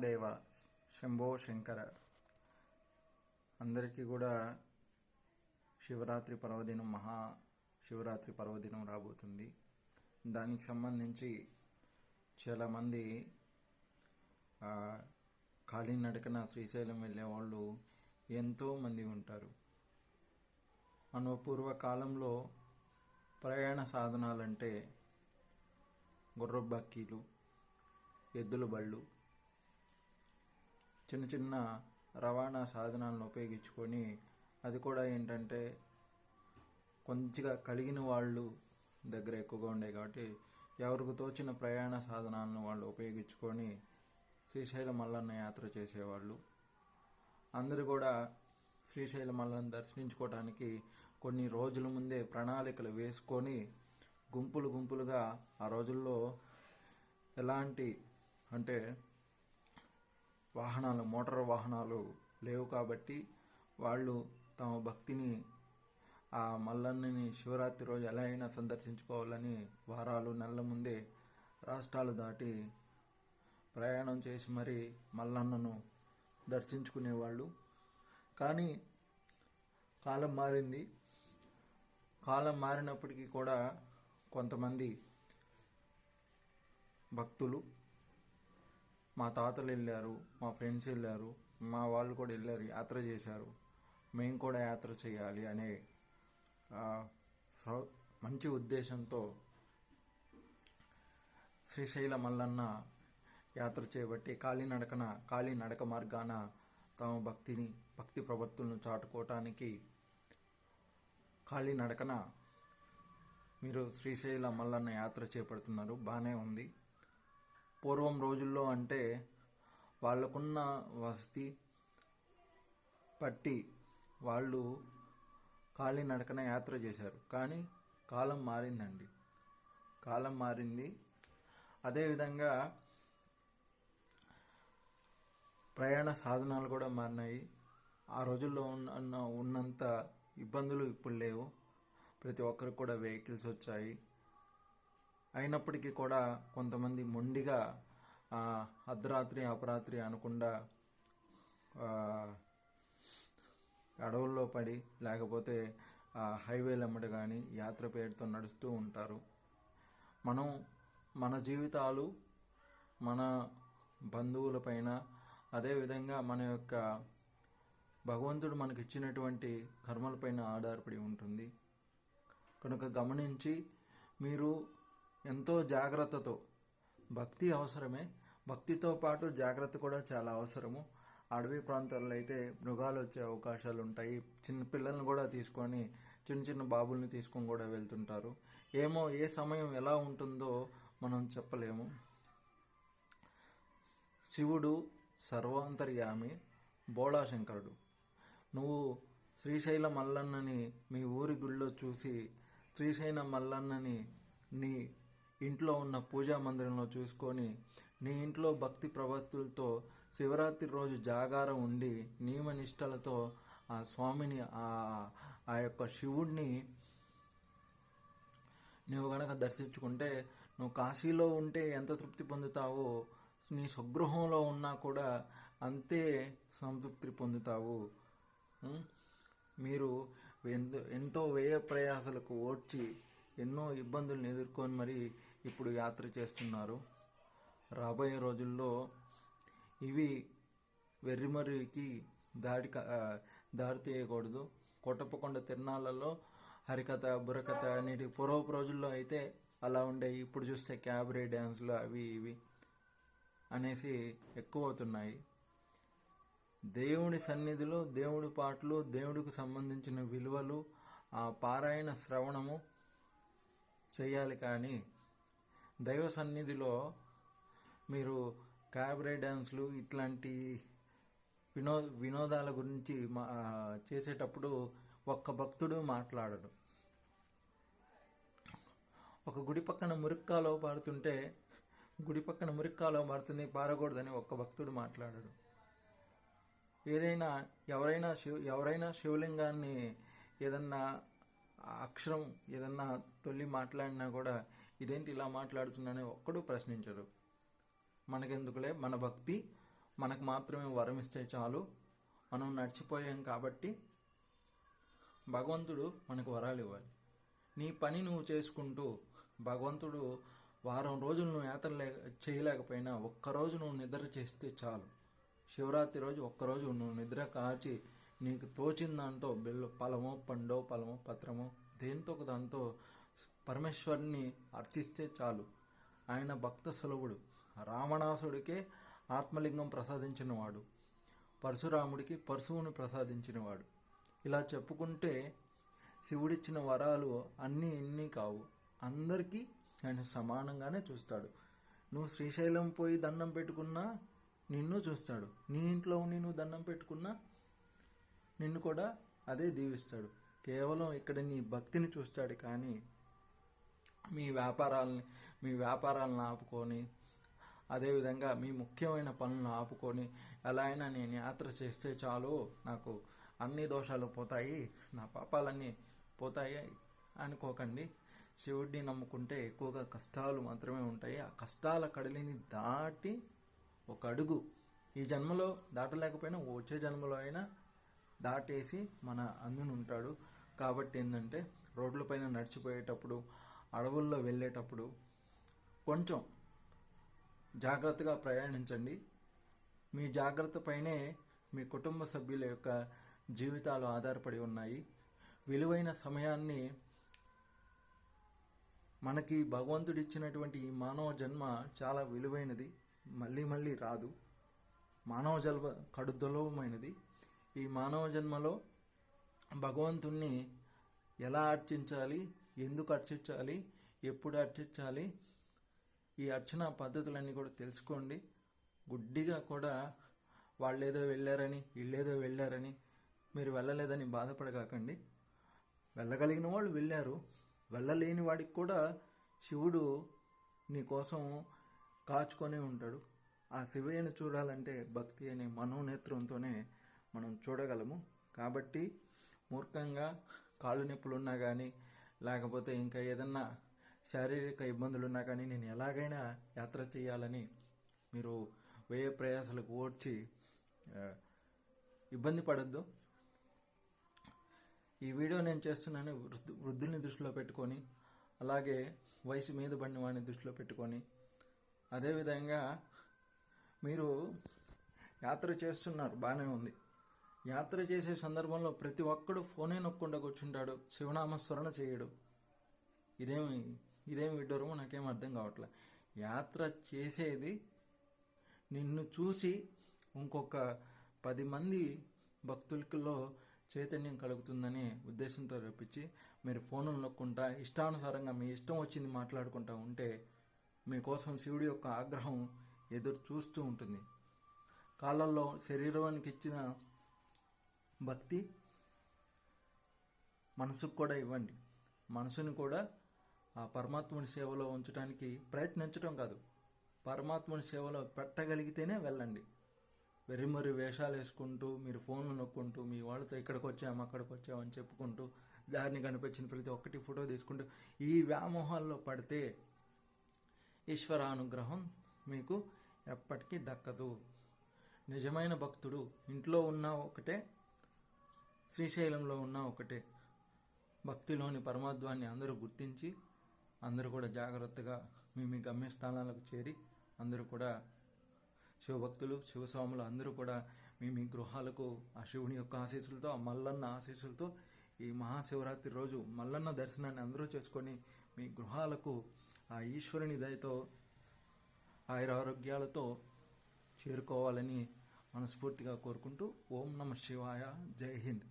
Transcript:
మహాదేవ శంభో శంకర. అందరికీ కూడా శివరాత్రి పర్వదినం మహా శివరాత్రి పర్వదినం రాబోతుంది. దానికి సంబంధించి చాలామంది ఖాళీ కాలినడకన శ్రీశైలం వెళ్ళే వాళ్ళు ఎంతోమంది ఉంటారు. మన పూర్వకాలంలో ప్రయాణ సాధనాలంటే గుర్రబక్కీలు ఎద్దుల బళ్ళు చిన్న చిన్న రవాణా సాధనాలను ఉపయోగించుకొని అది కూడా ఏంటంటే కొంచెంగా కలిగిన వాళ్ళు దగ్గర ఎక్కువగా ఉండే కాబట్టి ఎవరికి తోచిన ప్రయాణ సాధనాలను వాళ్ళు ఉపయోగించుకొని శ్రీశైల మల్లన్న యాత్ర చేసేవాళ్ళు. అందరూ కూడా శ్రీశైల మల్లను దర్శించుకోవడానికి కొన్ని రోజుల ముందే ప్రణాళికలు వేసుకొని గుంపులు గుంపులుగా ఆ రోజుల్లో ఎలాంటి అంటే వాహనాలు మోటార్ వాహనాలు లేవు కాబట్టి వాళ్ళు తమ భక్తిని ఆ మల్లన్నని శివరాత్రి రోజు ఎలా అయినా సందర్శించుకోవాలని వారాలు నెలల ముందే రాష్ట్రాలు దాటి ప్రయాణం చేసి మరి మల్లన్నను దర్శించుకునేవాళ్ళు. కానీ కాలం మారింది. కాలం మారినప్పటికీ కూడా కొంతమంది భక్తులు మా తాతలు వెళ్ళారు మా ఫ్రెండ్స్ వెళ్ళారు మా వాళ్ళు కూడా వెళ్ళారు యాత్ర చేశారు. మేము కూడా యాత్ర చేయాలి అనే సౌ- మంచి ఉద్దేశంతో శ్రీశైల మల్లన్న యాత్ర చేయబట్టి కాలినడకన కాలినడక మార్గాన తమ భక్తిని భక్తి ప్రవర్తులను చాటుకోవటానికి కాలినడకన మీరు శ్రీశైల మల్లన్న యాత్ర చేపడుతున్నారు. బాగానే ఉంది. పూర్వం రోజుల్లో అంటే వాళ్ళకున్న వసతి పట్టి వాళ్ళు కాలినడకన యాత్ర చేశారు. కానీ కాలం మారిందండి. కాలం మారింది. అదేవిధంగా ప్రయాణ సాధనాలు కూడా మారినాయి. ఆ రోజుల్లో ఉన్న ఉన్నంత ఇబ్బందులు ఇప్పుడు లేవు. ప్రతి ఒక్కరికి కూడా వెహికల్స్ వచ్చాయి. అయినప్పటికీ కూడా కొంతమంది మొండిగా అర్ధరాత్రి అపరాత్రి అనకుండా అడవుల్లో పడి లేకపోతే హైవేలు అమ్మట కానీ యాత్ర పేరుతో నడుస్తూ ఉంటారు. మనం మన జీవితాలు మన బంధువులపైన అదేవిధంగా మన యొక్క భగవంతుడు మనకి ఇచ్చినటువంటి కర్మలపైన ఆధారపడి ఉంటుంది. కనుక గమనించి మీరు ఎంతో జాగ్రత్తతో. భక్తి అవసరమే. భక్తితో పాటు జాగ్రత్త కూడా చాలా అవసరము. అడవి ప్రాంతాల్లో అయితే మృగాలు వచ్చే అవకాశాలు ఉంటాయి. చిన్న పిల్లల్ని కూడా తీసుకొని చిన్న చిన్న బాబుల్ని తీసుకొని కూడా వెళ్తుంటారు. ఏమో ఏ సమయం ఎలా ఉంటుందో మనం చెప్పలేము. శివుడు సర్వాంతర్యామి బోళాశంకరుడు. నువ్వు శ్రీశైల మల్లన్నని మీ ఊరి గుళ్ళో చూసి శ్రీశైల మల్లన్నని నీ ఇంట్లో ఉన్న పూజా మందిరంలో చూసుకొని నీ ఇంట్లో భక్తి ప్రవృత్తులతో శివరాత్రి రోజు జాగారం ఉండి నియమనిష్టలతో ఆ స్వామిని ఆ ఆ యొక్క శివుణ్ణి నువ్వు గనక దర్శించుకుంటే నువ్వు కాశీలో ఉంటే ఎంత తృప్తి పొందుతావో నీ స్వగృహంలో ఉన్నా కూడా అంతే సంతృప్తి పొందుతావు. మీరు ఎంతో ఎంతో వ్యయ ప్రయాసలకు ఓడ్చి ఎన్నో ఇబ్బందులను ఎదుర్కొని మరి ఇప్పుడు యాత్ర చేస్తున్నారు. రాబోయే రోజుల్లో ఇవి వెర్రిమరికి దాడి దారి తీయకూడదు. కొట్టపకొండ తిరణాలలో హరికథ బుర్రకథ అనేటి పూర్వపు రోజుల్లో అయితే అలా ఉండేవి. ఇప్పుడు చూస్తే క్యాబరీ డ్యాన్స్లు అవి ఇవి అనేసి ఎక్కువ అవుతున్నాయి దేవుడి సన్నిధిలో దేవుడి పాటలు దేవుడికి సంబంధించిన విలువలు ఆ పారాయణ శ్రవణము చేయాలి కానీ దైవ సన్నిధిలో మీరు క్యాబరే డ్యాన్స్లు ఇట్లాంటి వినో వినోదాల గురించి మా చేసేటప్పుడు ఒక్క భక్తుడు మాట్లాడడు. ఒక గుడి పక్కన మురిక్కాలో పారుతుంటే గుడి పక్కన మురిక్కాలో పారుతుంది పారకూడదని ఒక్క భక్తుడు మాట్లాడడు. ఏదైనా ఎవరైనా శివ ఎవరైనా శివలింగాన్ని ఏదన్నా అక్షరం ఏదన్నా తొలి మాట్లాడినా కూడా ఇదేంటి ఇలా మాట్లాడుతున్నానని ఒక్కడూ ప్రశ్నించరు. మనకెందుకులే? మన భక్తి మనకు మాత్రమే వరం ఇస్తే చాలు. మనం నడిచిపోయాం కాబట్టి భగవంతుడు మనకు వరాలు ఇవ్వాలి. నీ పని నువ్వు చేసుకుంటూ భగవంతుడు వారం రోజులు నువ్వు యాత్ర లే చేయలేకపోయినా ఒక్కరోజు నువ్వు నిద్ర చేస్తే చాలు. శివరాత్రి రోజు ఒక్కరోజు నువ్వు నిద్ర కాచి నీకు తోచిన దాంతో బిల్లు ఫలమో పండో ఫలమో పత్రమో దేంతో ఒక దాంతో పరమేశ్వరుని అర్చిస్తే చాలు. ఆయన భక్త సులభుడు. రావణాసుడికే ఆత్మలింగం ప్రసాదించినవాడు. పరశురాముడికి పరశువును ప్రసాదించినవాడు. ఇలా చెప్పుకుంటే శివుడిచ్చిన వరాలు అన్నీ ఇన్ని కావు. అందరికీ ఆయన సమానంగానే చూస్తాడు. నువ్వు శ్రీశైలం పోయి దండం పెట్టుకున్నా నిన్ను చూస్తాడు. నీ ఇంట్లో ఉండి నువ్వు దండం పెట్టుకున్నా నిన్ను కూడా అదే దీవిస్తాడు. కేవలం ఇక్కడ నీ భక్తిని చూస్తాడు కానీ మీ వ్యాపారాలని మీ వ్యాపారాలను ఆపుకొని అదేవిధంగా మీ ముఖ్యమైన పనులను ఆపుకొని ఎలా అయినా నేను యాత్ర చేస్తే చాలు నాకు అన్ని దోషాలు పోతాయి నా పాపాలన్నీ పోతాయి అనుకోకండి. శివుడిని నమ్ముకుంటే ఎక్కువగా కష్టాలు మాత్రమే ఉంటాయి. ఆ కష్టాల కడలిని దాటి ఒక అడుగు ఈ జన్మలో దాటలేకపోయినా వచ్చే జన్మలో అయినా దాటేసి మన అందుని ఉంటాడు. కాబట్టి ఏంటంటే రోడ్లపైన నడిచిపోయేటప్పుడు అడవుల్లో వెళ్ళేటప్పుడు కొంచెం జాగ్రత్తగా ప్రయాణించండి. మీ జాగ్రత్త పైనే మీ కుటుంబ సభ్యుల యొక్క జీవితాలు ఆధారపడి ఉన్నాయి. విలువైన సమయాన్ని మనకి భగవంతుడు ఇచ్చినటువంటి ఈ మానవ జన్మ చాలా విలువైనది. మళ్ళీ మళ్ళీ రాదు. మానవ జన్మ కడుదొలవమైనది ఈ మానవ జన్మలో భగవంతుణ్ణి ఎలా అర్చించాలి? ఎందుకు అర్చించాలి? ఎప్పుడు అర్చించాలి? ఈ అర్చన పద్ధతులన్నీ కూడా తెలుసుకోండి. గుడ్డిగా కూడా వాళ్ళేదో వెళ్ళారని వీళ్ళేదో వెళ్ళారని మీరు వెళ్ళలేదని బాధపడగాకండి. వెళ్ళగలిగిన వాళ్ళు వెళ్ళారు. వెళ్ళలేని వాడికి కూడా శివుడు నీ కోసం కాచుకొని ఉంటాడు. ఆ శివయ్యను చూడాలంటే భక్తి అనే మనోనేత్రంతోనే మనం చూడగలము. కాబట్టి మూర్ఖంగా కాళ్ళు నొప్పులు ఉన్నా కానీ లేకపోతే ఇంకా ఏదన్నా శారీరక ఇబ్బందులు ఉన్నా కానీ నేను ఎలాగైనా యాత్ర చేయాలని మీరు వ్యయ ప్రయాసాలకు ఓడ్చి ఇబ్బంది పడద్దు. ఈ వీడియో నేను చేస్తున్నాను వృద్ధు వృద్ధుల్ని దృష్టిలో పెట్టుకొని అలాగే వయసు మీద పడిన వాడిని దృష్టిలో పెట్టుకొని. అదేవిధంగా మీరు యాత్ర చేస్తున్నారు బాగానే ఉంది. యాత్ర చేసే సందర్భంలో ప్రతి ఒక్కడు ఫోనే నొక్కుండా కూర్చుంటాడు. శివనామ స్మరణ చేయడు. ఇదేమి ఇదేమి విడ్డూరమో నాకేం అర్థం కావట్లే. యాత్ర చేసేది నిన్ను చూసి ఇంకొక పది మంది భక్తులకులో చైతన్యం కలుగుతుందనే ఉద్దేశంతో రప్పించి మీరు ఫోను నొక్కుంటా ఇష్టానుసారంగా మీ ఇష్టం వచ్చింది మాట్లాడుకుంటా ఉంటే మీకోసం శివుడి యొక్క ఆగ్రహం ఎదురు చూస్తూ ఉంటుంది. కాళ్ళల్లో శరీరానికి ఇచ్చిన భక్తి మనసుకు కూడా ఇవ్వండి. మనసుని కూడా ఆ పరమాత్ముని సేవలో ఉంచడానికి ప్రయత్నించడం కాదు. పరమాత్ముని సేవలో పెట్టగలిగితేనే వెళ్ళండి. వెర్రిమర్రి వేషాలు వేసుకుంటూ మీరు ఫోన్లు నొక్కుంటూ మీ వాళ్ళతో ఇక్కడికి వచ్చాము అక్కడికి వచ్చాము అని చెప్పుకుంటూ దారిని కనిపించిన ప్రతి ఒక్కటి ఫోటో తీసుకుంటూ ఈ వ్యామోహాల్లో పడితే ఈశ్వరానుగ్రహం మీకు ఎప్పటికీ దక్కదు. నిజమైన భక్తుడు ఇంట్లో ఉన్న ఒకటే శ్రీశైలంలో ఉన్న ఒకటే. భక్తిలోని పరమాత్వాన్ని అందరూ గుర్తించి అందరూ కూడా జాగ్రత్తగా మీ మీ గమ్యస్థానాలకు చేరి అందరూ కూడా శివభక్తులు శివస్వాములు అందరూ కూడా మీ మీ గృహాలకు ఆ శివుని యొక్క ఆశీస్సులతో ఆ మల్లన్న ఆశీస్సులతో ఈ మహాశివరాత్రి రోజు మల్లన్న దర్శనాన్ని అందరూ చేసుకొని మీ గృహాలకు ఆ ఈశ్వరుని దయతో ఆయురారోగ్యాలతో చేరుకోవాలని మనస్ఫూర్తిగా కోరుకుంటూ ఓం నమ శివాయ. జై హింద్.